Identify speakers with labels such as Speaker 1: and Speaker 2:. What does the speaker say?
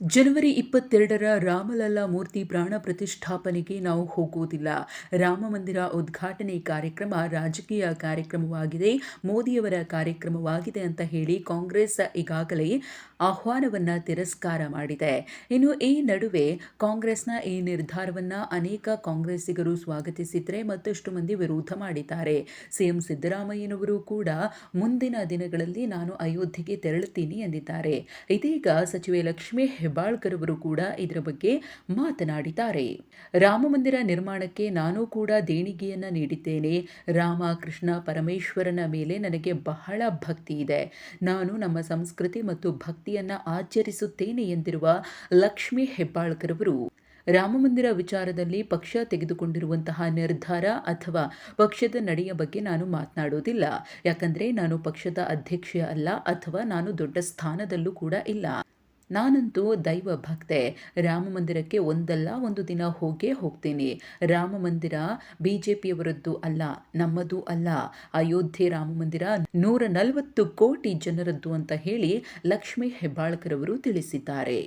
Speaker 1: ಜನವರಿ ಇಪ್ಪತ್ತೆರಡರ ರಾಮಲಲ್ಲಾ ಮೂರ್ತಿ ಪ್ರಾಣ ಪ್ರತಿಷ್ಠಾಪನೆಗೆ ನಾವು ಹೋಗುವುದಿಲ್ಲ. ರಾಮ ಮಂದಿರ ಉದ್ಘಾಟನೆ ಕಾರ್ಯಕ್ರಮ ರಾಜಕೀಯ ಕಾರ್ಯಕ್ರಮವಾಗಿದೆ. ಮೋದಿಯವರ ಕಾರ್ಯಕ್ರಮವಾಗಿದೆ ಅಂತ ಹೇಳಿ ಕಾಂಗ್ರೆಸ್ ಈಗಾಗಲೇ ಆಹ್ವಾನವನ್ನ ತಿರಸ್ಕಾರ ಮಾಡಿದೆ. ಇನ್ನು ಈ ನಡುವೆ ಕಾಂಗ್ರೆಸ್ನ ಈ ನಿರ್ಧಾರವನ್ನು ಅನೇಕ ಕಾಂಗ್ರೆಸ್ಸಿಗರು ಸ್ವಾಗತಿಸಿದರೆ ಮತ್ತಷ್ಟು ಮಂದಿ ವಿರೋಧ ಮಾಡಿದ್ದಾರೆ. ಸಿಎಂ ಸಿದ್ದರಾಮಯ್ಯನವರು ಕೂಡ ಮುಂದಿನ ದಿನಗಳಲ್ಲಿ ನಾನು ಅಯೋಧ್ಯೆಗೆ ತೆರಳುತ್ತೀನಿ ಎಂದಿದ್ದಾರೆ. ಇದೀಗ ಸಚಿವೆ ಲಕ್ಷ್ಮೀ ಹೆಬ್ಬಾಳ್ಕರ್ ಅವರು ಕೂಡ ಇದರ ಬಗ್ಗೆ ಮಾತನಾಡಿದ್ದಾರೆ. ರಾಮ ಮಂದಿರ ನಿರ್ಮಾಣಕ್ಕೆ ನಾನು ಕೂಡ ದೇಣಿಗೆಯನ್ನ ನೀಡಿದ್ದೇನೆ. ರಾಮ, ಕೃಷ್ಣ, ಪರಮೇಶ್ವರನ ಮೇಲೆ ನನಗೆ ಬಹಳ ಭಕ್ತಿ ಇದೆ. ನಾನು ನಮ್ಮ ಸಂಸ್ಕೃತಿ ಮತ್ತು ಭಕ್ತಿಯನ್ನ ಆಚರಿಸುತ್ತೇನೆ ಎಂದಿರುವ ಲಕ್ಷ್ಮಿ ಹೆಬ್ಬಾಳ್ಕರ್ ಅವರು ರಾಮಮಂದಿರ ವಿಚಾರದಲ್ಲಿ ಪಕ್ಷ ತೆಗೆದುಕೊಂಡಿರುವಂತಹ ನಿರ್ಧಾರ ಅಥವಾ ಪಕ್ಷದ ನಡೆಯ ಬಗ್ಗೆ ನಾನು ಮಾತನಾಡುವುದಿಲ್ಲ ಯಾಕಂದ್ರೆ ನಾನು ಪಕ್ಷದ ಅಧ್ಯಕ್ಷ ಅಲ್ಲ ಅಥವಾ ನಾನು ದೊಡ್ಡ ಸ್ಥಾನದಲ್ಲೂ ಕೂಡ ಇಲ್ಲ. ನಾನಂತೂ ದೈವ ಭಕ್ತೆ. ರಾಮ ಮಂದಿರಕ್ಕೆ ಒಂದಲ್ಲ ಒಂದು ದಿನ ಹೋಗೇ ಹೋಗ್ತೀನಿ. ರಾಮ ಮಂದಿರ ಬಿ ಜೆ ಪಿಯವರದ್ದು ಅಲ್ಲ, ನಮ್ಮದು ಅಲ್ಲ. ಅಯೋಧ್ಯೆ ರಾಮ ಮಂದಿರ ನೂರ ನಲವತ್ತು ಕೋಟಿ ಜನರದ್ದು ಅಂತ ಹೇಳಿ ಲಕ್ಷ್ಮೀ ಹೆಬ್ಬಾಳ್ಕರ್ ಅವರು ತಿಳಿಸಿದ್ದಾರೆ.